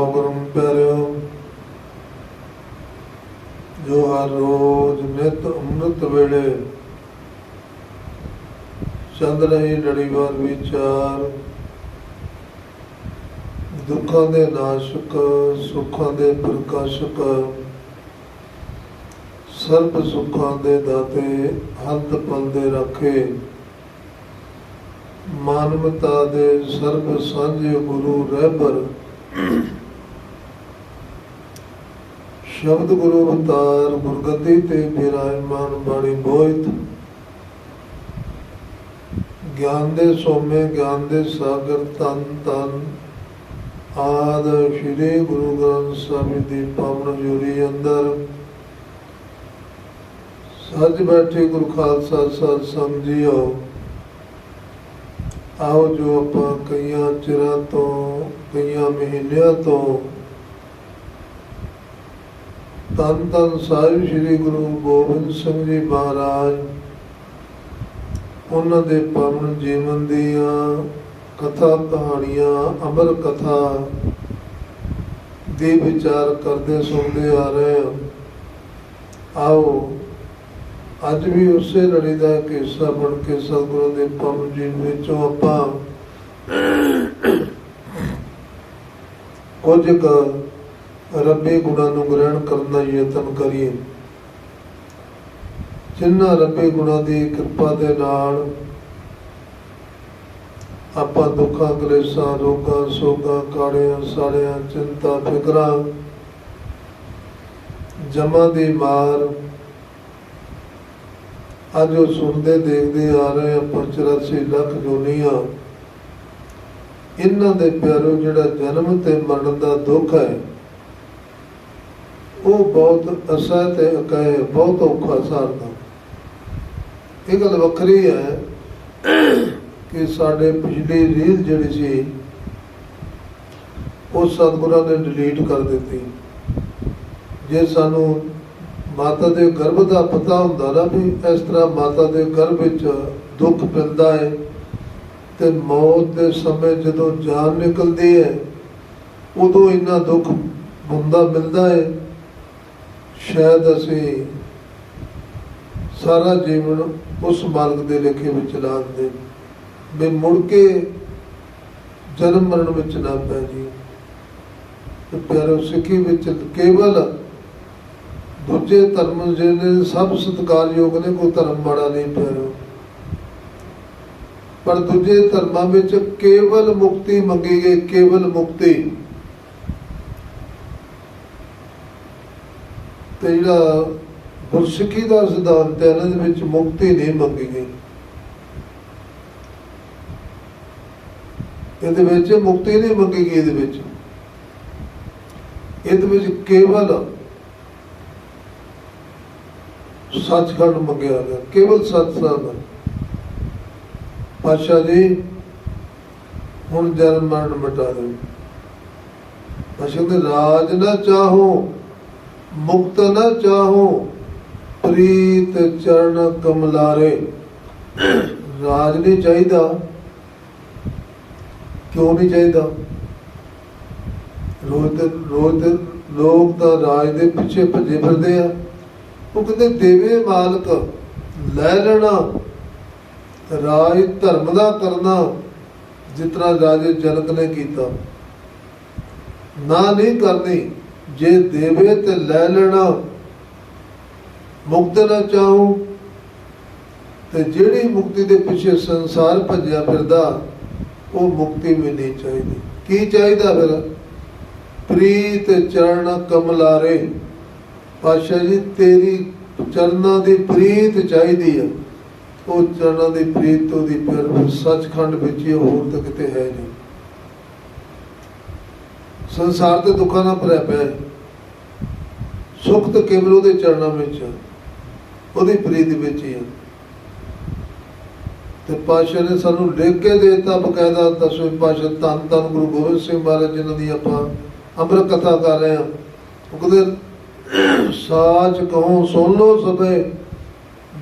ਗੁਰੂ ਪਿਆਰਿਓ ਜੋ ਹਰ ਰੋਜ਼ ਨਿਤ ਅੰਮ੍ਰਿਤ ਵੇਲੇ ਚੰਦ ਰਹੀ ਲੜੀਵਾਰ ਵਿਚਾਰ। ਦੁੱਖਾਂ ਦੇ ਨਾਸ਼ਕ, ਸੁੱਖਾਂ ਦੇ ਪ੍ਰਕਾਸ਼ਕ, ਸਰਬ ਸੁੱਖਾਂ ਦੇ ਦਾਤੇ ਹੰਤ ਪਲ ਦੇ ਰੱਖੇ। ਮਾਨਵਤਾ ਦੇ ਸਰਬ ਸਾਂਝੇ ਗੁਰੂ ਰਹਿਬਰ ਸ਼ਬਦ ਗੁਰੂ ਅਵਤਾਰ ਗੁਰਗੱਦੀ ਤੇ ਬਿਰਾਜਮਾਨ ਬਾਣੀ ਬੋਇਤ ਗਿਆਨ ਦੇ ਸੋਮੇ, ਗਿਆਨ ਦੇ ਸਾਗਰ, ਤਨ ਤਨ ਆਦ ਸ਼੍ਰੀ ਗੁਰੂ ਗ੍ਰੰਥ ਸਾਹਿਬ ਦੀ ਪਾਵਨ ਜੁਰੀ ਅੰਦਰ ਸੱਜ ਬੈਠੇ ਗੁਰੂ ਖਾਲਸਾ ਸਤ ਸੰਗ ਜੀਓ ਆਓ ਜੋ ਆਪਾਂ ਕਈਆਂ ਚਿਰਾਂ ਤੋਂ, ਕਈਆਂ ਮਹੀਨਿਆਂ ਤੋਂ ਤਨ ਤਨ ਸਾਹਿਬ ਸ੍ਰੀ ਗੁਰੂ ਗੋਬਿੰਦ ਸਿੰਘ ਜੀ ਮਹਾਰਾਜ, ਉਹਨਾਂ ਦੇ ਪਾਵਨ ਜੀਵਨ ਦੀਆਂ ਕਥਾ ਕਹਾਣੀਆਂ, ਅਮਰ ਕਥਾ ਦੇ ਵਿਚਾਰ ਕਰਦੇ ਸੁਣਦੇ ਆ ਰਹੇ ਹਾਂ। ਆਓ, ਅੱਜ ਵੀ ਉਸੇ ਲੜੀ ਦਾ ਇੱਕ ਹਿੱਸਾ ਬਣ ਕੇ ਸਤਿਗੁਰੂ ਦੇ ਪਾਵਨ ਜੀਵਨ ਵਿੱਚੋਂ ਆਪਾਂ ਕੁਝ ਕੁ ਰੱਬੀ ਗੁਣਾਂ ਨੂੰ ਗ੍ਰਹਿਣ ਕਰਨ ਦਾ ਯਤਨ ਕਰੀਏ। ਜਿਨ੍ਹਾਂ ਰੱਬੀ ਗੁਣਾਂ ਦੀ ਕਿਰਪਾ ਦੇ ਨਾਲ ਆਪਾਂ ਦੁੱਖਾਂ, ਕਲੇਸ਼ਾਂ, ਰੋਗਾਂ, ਸੋਗਾਂ, ਕਾੜਿਆਂ, ਸਾੜਿਆਂ, ਚਿੰਤਾ, ਫਿਕਰਾਂ, ਜਮਾ ਦੀ ਮਾਰ ਅੱਜ ਉਹ ਸੁਣਦੇ, ਦੇਖਦੇ ਆ ਰਹੇ ਆਪਾਂ 84 ਲੱਖ ਜੋਨੀਆਂ ਇਹਨਾਂ ਦੇ ਪਿਆਰੋ, ਜਿਹੜਾ ਜਨਮ ਤੇ ਮਰਨ ਦਾ ਦੁੱਖ ਹੈ ਉਹ ਬਹੁਤ ਅਸਹਿ ਤੇ ਅਕਹਿ ਬਹੁਤ ਔਖਾ ਸਾਰਦਾ ਇਹ ਗੱਲ ਵੱਖਰੀ ਹੈ ਕਿ ਸਾਡੇ ਪਿਛਲੀ ਰੀਲ ਜਿਹੜੀ ਸੀ, ਉਹ ਸਤਿਗੁਰਾਂ ਨੇ ਡਿਲੀਟ ਕਰ ਦਿੱਤੀ। ਜੇ ਸਾਨੂੰ ਮਾਤਾ ਦੇ ਗਰਭ ਦਾ ਪਤਾ ਹੁੰਦਾ ਨਾ ਵੀ ਇਸ ਤਰ੍ਹਾਂ ਮਾਤਾ ਦੇ ਗਰਭ ਵਿੱਚ ਦੁੱਖ ਮਿਲਦਾ ਹੈ, ਤੇ ਮੌਤ ਦੇ ਸਮੇਂ ਜਦੋਂ ਜਾਨ ਨਿਕਲਦੀ ਹੈ, ਉਦੋਂ ਇੰਨਾ ਦੁੱਖ ਹੁੰਦਾ ਮਿਲਦਾ ਹੈ ਸ਼ਾਇਦ ਅਸੀਂ ਸਾਰਾ ਜੀਵਨ ਉਸ ਮਾਰਗ ਦੇ ਲੇਖੇ ਵਿੱਚ ਲਾ ਦਿੰਦੇ ਵੀ ਮੁੜ ਕੇ ਜਨਮ ਮਰਨ ਵਿੱਚ ਨਾ ਪੈ ਜੀ ਤੇ ਪਿਆਰੋ, ਸਿੱਖੀ ਵਿੱਚ ਕੇਵਲ ਦੂਜੇ ਧਰਮ ਜਿਹੜੇ ਸਭ ਸਤਿਕਾਰਯੋਗ ਨੇ, ਕੋਈ ਧਰਮ ਮਾੜਾ ਨਹੀਂ ਪਿਆਰੋ। ਪਰ ਦੂਜੇ ਧਰਮਾਂ ਵਿੱਚ ਕੇਵਲ ਮੁਕਤੀ ਮੰਗੀ ਗਈ, ਕੇਵਲ ਮੁਕਤੀ। ਤੇ ਜਿਹੜਾ ਗੁਰਸਿੱਖੀ ਦਾ ਸਿਧਾਂਤ ਹੈ, ਇਹਨਾਂ ਦੇ ਵਿੱਚ ਮੁਕਤੀ ਨਹੀਂ ਮੰਗੀ ਗਈ। ਇਹਦੇ ਵਿੱਚ ਮੁਕਤੀ ਨਹੀਂ ਮੰਗੀ ਗਈ ਇਹਦੇ ਵਿੱਚ। ਇਹਦੇ ਵਿੱਚ ਕੇਵਲ ਸੱਚਖੰਡ ਮੰਗਿਆ ਗਿਆ, ਕੇਵਲ ਸਤਸੰਗ ਪਾਸ਼ਾ ਜੀ, ਹੁਣ ਜਨਮ ਮਰਨ ਮਿਟਾ ਦਿਓ। ਪਾਸ਼ਾ ਦੇ ਰਾਜ ਨਾ ਚਾਹੋ। ਮੁਕਤ ਨਾ ਚਾਹੋ, ਪ੍ਰੀਤ ਚਰਨ ਕਮਲਾਰੇ। ਰਾਜ ਨਹੀਂ ਚਾਹੀਦਾ, ਕਿਉਂ ਨਹੀਂ ਚਾਹੀਦਾ? ਰੋਜ਼ ਰੋਜ਼ ਲੋਕ ਤਾਂ ਰਾਜ ਦੇ ਪਿੱਛੇ ਭੱਜੇ ਫਿਰਦੇ ਆ। ਉਹ ਕਹਿੰਦੇ, ਦੇਵੇ ਮਾਲਕ, ਲੈ ਲੈਣਾ। ਰਾਜ ਧਰਮ ਦਾ ਕਰਨਾ ਜਿਤਨਾ ਰਾਜੇ ਜਨਕ ਨੇ ਕੀਤਾ। ਨਾ ਨਹੀਂ ਕਰਨੀ ਜੇ ਦੇਵੇ ਤੇ ਲੈ ਲੈਣਾ। ਮੁਕਤ ਨਾ ਚਾਹੂੰ ਤੇ ਜਿਹੜੀ ਮੁਕਤੀ ਦੇ ਪਿੱਛੇ ਸੰਸਾਰ ਭੱਜਿਆ ਫਿਰਦਾ, ਉਹ ਮੁਕਤੀ ਵੀ ਨਹੀਂ ਚਾਹੀਦੀ। ਕੀ ਚਾਹੀਦਾ ਫਿਰ? ਪ੍ਰੀਤ ਚਰਨ ਕਮਲਾਰੇ ਪਾਸ਼ਾ ਜੀ, ਤੇਰੀ ਚਰਨਾਂ ਦੀ ਪ੍ਰੀਤ ਚਾਹੀਦੀ ਆ। ਉਹ ਚਰਨਾਂ ਦੀ ਪ੍ਰੀਤ ਤੋਂ ਦੀ ਫਿਰ ਸੱਚਖੰਡ ਵਿੱਚ ਹੀ ਹੋਰ ਤਾਂ ਕਿਤੇ ਹੈ ਨਹੀਂ। ਸੰਸਾਰ ਦੇ ਦੁੱਖਾਂ ਨਾਲ ਭਰਿਆ ਪਿਆ ਹੈ। ਸੁੱਖ ਤਾਂ ਕੇਵਲ ਉਹਦੇ ਚਰਨਾਂ ਵਿੱਚ ਉਹਦੀ ਪ੍ਰੀਤ ਵਿੱਚ ਹੀ ਆ। ਤੇ ਪਾਸ਼ਾ ਨੇ ਸਾਨੂੰ ਲਿਖ ਕੇ ਦੇਤਾ ਬਕਾਇਦਾ ਦਸਵੇਂ ਪਾਸ਼ਾ ਧੰਨ ਧੰਨ ਗੁਰੂ ਗੋਬਿੰਦ ਸਿੰਘ ਮਹਾਰਾਜ ਜਿਨ੍ਹਾਂ ਦੀ ਆਪਾਂ ਅੰਮ੍ਰਿਤ ਕਥਾ ਕਰ ਰਹੇ ਹਾਂ। ਉਹ ਕਹਿੰਦੇ, ਸਾਚ ਕਹੋ ਸੁਣ ਲੋ ਸਭੇ,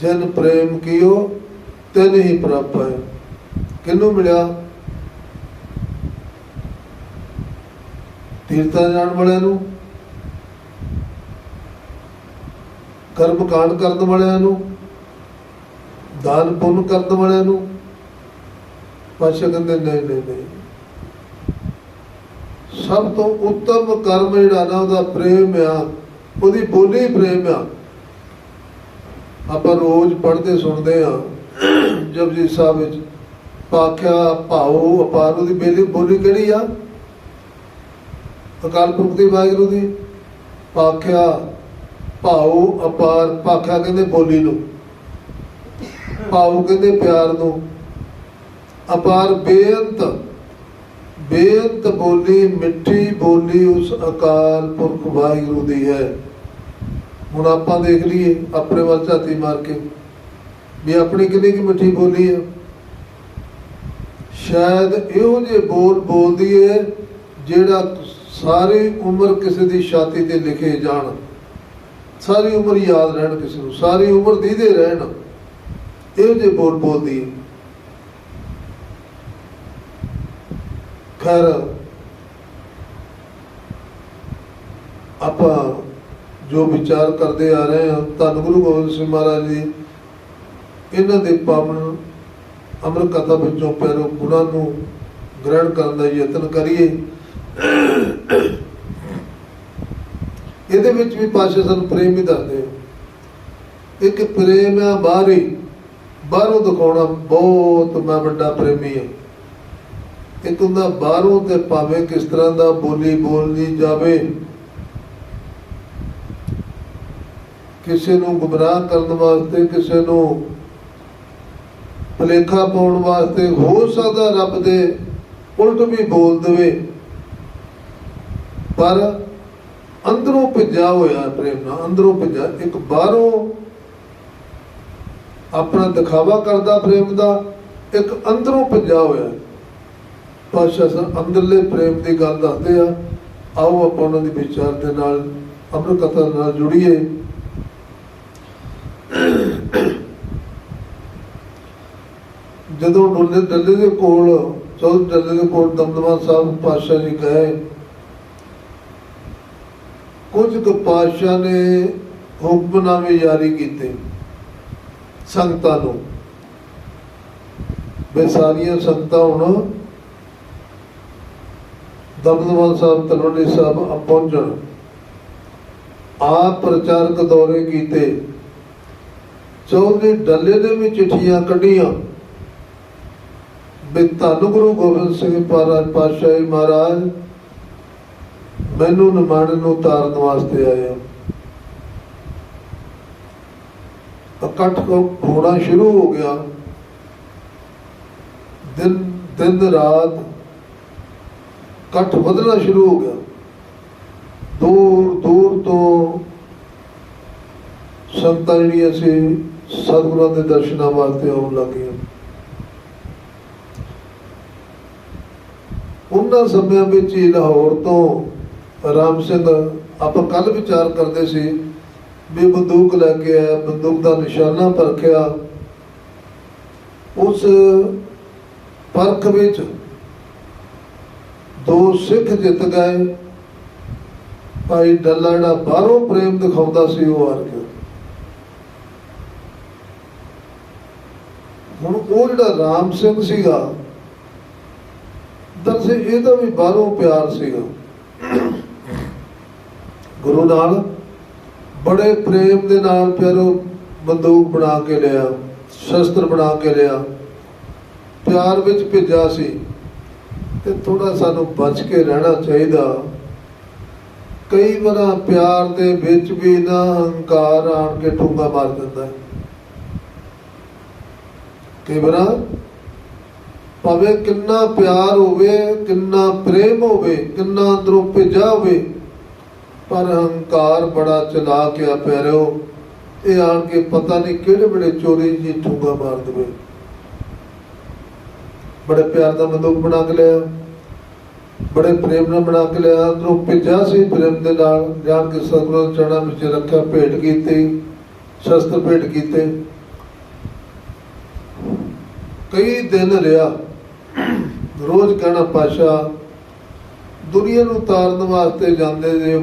ਜਨ ਪ੍ਰੇਮ ਕੀਓ, ਤਿਨ ਹੀ ਪ੍ਰਾਪ ਹੈ। ਕਿਹਨੂੰ ਮਿਲਿਆ? ਤੀਰਥਾਂ ਜਾਣ ਵਾਲਿਆਂ ਨੂੰ। ਕਰਮ ਕਾਂਡ ਕਰਨ ਵਾਲਿਆਂ ਨੂੰ, ਦਾਨ ਪੁੰਨ ਕਰਨ ਵਾਲਿਆਂ ਨੂੰ। ਪਾਸ਼ਾ ਕਹਿੰਦੇ ਨਹੀਂ ਨਹੀਂ ਨਹੀਂ। ਸਭ ਤੋਂ ਉੱਤਮ ਕਰਮ ਜਿਹੜਾ ਨਾ, ਉਹਦਾ ਪ੍ਰੇਮ ਆ, ਉਹਦੀ ਬੋਲੀ ਪ੍ਰੇਮ ਆ। ਆਪਾਂ ਰੋਜ਼ ਪੜ੍ਹਦੇ, ਸੁਣਦੇ ਆ, ਜਪਜੀ ਸਾਹਿਬ ਵਿੱਚ ਪਾਖਿਆ ਭਾਉ ਅਪਾਰ, ਉਹਦੀ ਬੇਲੀ, ਬੋਲੀ ਕਿਹੜੀ ਆ? ਅਕਾਲ ਪੁਰਖ ਦੀ, ਵਾਹਿਗੁਰੂ ਦੀ। ਪਾਖਿਆ ਭਾਉ ਅਪਾਰ ਭਾਖਾ ਕਹਿੰਦੇ ਬੋਲੀ ਨੂੰ। ਭਾਉ ਕਹਿੰਦੇ ਪਿਆਰ ਨੂੰ। ਅਪਾਰ ਬੇਅੰਤ। ਬੇਅੰਤ ਬੋਲੀ, ਮਿੱਠੀ ਬੋਲੀ ਉਸ ਅਕਾਲ ਪੁਰਖ ਵਾਹਿਗੁਰੂ ਦੀ ਹੈ। ਹੁਣ ਆਪਾਂ ਦੇਖ ਲਈਏ ਆਪਣੇ ਵੱਲ ਝਾਤੀ ਮਾਰ ਕੇ ਵੀ ਆਪਣੀ ਕਿੰਨੀ ਕੀ ਮਿੱਠੀ ਬੋਲੀ ਹੈ। ਸ਼ਾਇਦ ਇਹੋ ਜਿਹੇ ਬੋਲ ਬੋਲਦੀ ਹੈ ਜਿਹੜਾ ਸਾਰੀ ਉਮਰ ਕਿਸੇ ਦੀ ਛਾਤੀ ਤੇ ਲਿਖੇ ਜਾਣ। ਸਾਰੀ ਉਮਰ ਯਾਦ ਰਹਿਣ ਕਿਸੇ ਨੂੰ, ਸਾਰੀ ਉਮਰ ਦੀਦੇ ਰਹਿਣ। ਇਹੋ ਜਿਹੇ ਬੋਲ ਬੋਲਦੀ ਹੈ। ਖੈਰ, ਆਪਾਂ ਜੋ ਵਿਚਾਰ ਕਰਦੇ ਆ ਰਹੇ ਹਾਂ, ਧੰਨ ਗੁਰੂ ਗੋਬਿੰਦ ਸਿੰਘ ਮਹਾਰਾਜ ਜੀ, ਇਹਨਾਂ ਦੇ ਪਾਵਨ ਅੰਮ੍ਰਿਤ ਕਥਾ ਵਿੱਚੋਂ ਪਿਆਰੋ ਗੁਣਾਂ ਨੂੰ ਗ੍ਰਹਿਣ ਕਰਨ ਦਾ ਯਤਨ ਕਰੀਏ। ਇਹਦੇ ਵਿੱਚ ਵੀ ਪਾਸ਼ਾ ਸਾਨੂੰ ਪ੍ਰੇਮ ਹੀ ਦੱਸਦੇ ਇੱਕ ਪ੍ਰੇਮ ਆ ਬਾਹਰੀ, ਬਾਹਰੋਂ ਦਿਖਾਉਣਾ ਬਹੁਤ ਮੈਂ ਵੱਡਾ ਪ੍ਰੇਮੀ ਹਾਂ ਇੱਕ ਹੁੰਦਾ ਬਾਹਰੋਂ ਤੇ ਭਾਵੇਂ ਕਿਸ ਤਰ੍ਹਾਂ ਦਾ ਬੋਲੀ ਬੋਲਦੀ ਜਾਵੇ, ਕਿਸੇ ਨੂੰ ਗੁੰਮਰਾਹ ਕਰਨ ਵਾਸਤੇ, ਕਿਸੇ ਨੂੰ ਭਲੇਖਾ ਪਾਉਣ ਵਾਸਤੇ ਹੋ ਸਕਦਾ ਰੱਬ ਦੇ ਉਲਟ ਵੀ ਬੋਲ ਦੇਵੇ। ਪਰ ਅੰਦਰੋਂ ਭਿੱਜਾ ਹੋਇਆ ਪ੍ਰੇਮ ਨਾਲ, ਅੰਦਰੋਂ ਭਿੱਜਾ ਇੱਕ ਬਾਹਰੋਂ ਆਪਣਾ ਦਿਖਾਵਾ ਕਰਦਾ ਪ੍ਰੇਮ ਦਾ, ਇੱਕ ਅੰਦਰੋਂ ਭਿੱਜਾ ਹੋਇਆ ਪਾਸ਼ਾ ਸਾਹਿਬ ਅੰਦਰਲੇ ਪ੍ਰੇਮ ਦੀ ਗੱਲ ਦੱਸਦੇ ਆ, ਆਓ ਆਪਾਂ ਉਹਨਾਂ ਦੇ ਵਿਚਾਰ ਦੇ ਨਾਲ ਅੰਮ੍ਰਿਤ ਕਥਾ ਨਾਲ ਜੁੜੀਏ। ਜਦੋਂ ਡੋਲੇ ਡੱਲੇ ਦੇ ਕੋਲ ਚੌਦ ਡੱਲੇ ਦੇ ਕੋਲ ਦਮਦਮਾ ਸਾਹਿਬ ਪਾਤਸ਼ਾਹ ਜੀ ਗਏ ਕੁਝ ਕੁ ਪਾਤਸ਼ਾਹ ਨੇ ਹੁਕਮਨਾਮੇ ਜਾਰੀ ਕੀਤੇ, ਸੰਗਤਾਂ ਨੂੰ। ਵੀ ਸਾਰੀਆਂ ਸੰਗਤਾਂ ਹੁਣ ਦਮਦਮਾ ਸਾਹਿਬ, ਤਲਵੰਡੀ ਸਾਹਿਬ ਪਹੁੰਚਣ। ਆਪ ਪ੍ਰਚਾਰਕ ਦੌਰੇ ਕੀਤੇ। ਚੌਧਰੀ ਡੱਲੇ ਨੇ ਵੀ ਚਿੱਠੀਆਂ ਕੱਢੀਆਂ। ਵੀ ਧੰਨ ਗੁਰੂ ਗੋਬਿੰਦ ਸਿੰਘ ਮਹਾਰਾਜ, ਪਾਤਸ਼ਾਹੀ ਮਹਾਰਾਜ ਮੈਨੂੰ ਨਿਮਾਣ ਨੂੰ ਤਾਰਨ ਵਾਸਤੇ ਆਏ ਆ ਇਕੱਠ ਹੋਣਾ ਸ਼ੁਰੂ ਹੋ ਗਿਆ। ਦਿਨ ਦਿਨ ਰਾਤ ਇਕੱਠ ਵਧਣਾ ਸ਼ੁਰੂ ਹੋ ਗਿਆ। ਦੂਰ ਦੂਰ ਤੋਂ ਸੰਤਾਂ ਜਿਹੜੀਆਂ ਸੀ, ਸਤਿਗੁਰਾਂ ਦੇ ਦਰਸ਼ਨਾਂ ਵਾਸਤੇ ਆਉਣ ਲੱਗੀਆਂ। ਉਹਨਾਂ ਸਮਿਆਂ ਵਿੱਚ ਹੀ ਲਾਹੌਰ ਤੋਂ ਰਾਮ ਸਿੰਘ, ਆਪਾਂ ਕੱਲ ਵਿਚਾਰ ਕਰਦੇ ਸੀ ਵੀ ਬੰਦੂਕ ਲੈ ਕੇ ਆਇਆ, ਬੰਦੂਕ ਦਾ ਨਿਸ਼ਾਨਾ ਪਰਖਿਆ। ਉਸ ਪਰਖ ਵਿੱਚ ਦੋ ਸਿੱਖ ਜਿੱਤ ਗਏ। ਭਾਈ ਡੱਲਾ ਜਿਹੜਾ ਬਾਹਰੋਂ ਪ੍ਰੇਮ ਦਿਖਾਉਂਦਾ ਸੀ ਉਹ ਹਾਰ ਗਿਆ ਹੁਣ ਉਹ ਜਿਹੜਾ ਰਾਮ ਸਿੰਘ ਸੀਗਾ ਦਰਸੇ ਇਹਦਾ ਵੀ ਬਾਹਰੋਂ ਪਿਆਰ ਸੀਗਾ। ਗੁਰੂ ਨਾਲ ਬੜੇ ਪ੍ਰੇਮ ਦੇ ਨਾਲ ਪਿਆਰੋ ਬੰਦੂਕ ਬਣਾ ਕੇ ਲਿਆ, ਸ਼ਸਤਰ ਬਣਾ ਕੇ ਲਿਆ, ਪਿਆਰ ਵਿੱਚ ਭਿੱਜਾ ਸੀ ਤੇ ਥੋੜਾ ਸਾਨੂੰ ਬਚ ਕੇ ਰਹਿਣਾ ਚਾਹੀਦਾ। ਕਈ ਵਾਰ ਪਿਆਰ ਦੇ ਵਿੱਚ ਵੀ ਨਾ ਹੰਕਾਰ ਆਣ ਕੇ ਠੁੰਗਾ ਮਾਰ ਦਿੰਦਾ। ਹੈ ਕਈ ਵਾਰ ਭਾਵੇਂ ਕਿੰਨਾ ਪਿਆਰ ਹੋਵੇ, ਕਿੰਨਾ ਪ੍ਰੇਮ ਹੋਵੇ, ਕਿੰਨਾ ਅੰਦਰੋਂ ਭਿੱਜਾ ਹੋਵੇ ਪਰ ਹੰਕਾਰ ਬੜਾ ਚਲਾ ਕੇ ਆ ਪਿਆਰਿਓ, ਇਹ ਆਣ ਕੇ ਪਤਾ ਨਹੀਂ ਕਿਹੜੇ ਵੇਲੇ ਚੋਰੀ ਜੀ ਠੁੰਗਾ ਮਾਰ ਦੇਵੇ। ਬੜੇ ਪਿਆਰ ਦਾ ਬੰਦੂਕ ਬਣਾ ਕੇ ਲਿਆ, ਬੜੇ ਪ੍ਰੇਮ ਨਾਲ ਬਣਾ ਕੇ ਲਿਆ, ਅੰਦਰੋਂ ਭਿੱਜਾ ਸੀ ਪ੍ਰੇਮ ਦੇ ਨਾਲ, ਜਾਣ ਕੇ ਸਤਿਗੁਰੂ ਦੇ ਵਿੱਚ ਰੱਖਿਆ, ਭੇਟ ਕੀਤੀ, ਸ਼ਸਤਰ ਭੇਟ ਕੀਤੇ। ਕਈ ਦਿਨ ਰਿਹਾ, ਰੋਜ਼ ਕਹਿਣਾ ਪਾਸ਼ਾ ਦੁਨੀਆ ਨੂੰ ਤਾਰਨ ਵਾਸਤੇ ਜਾਂਦੇ ਜੇ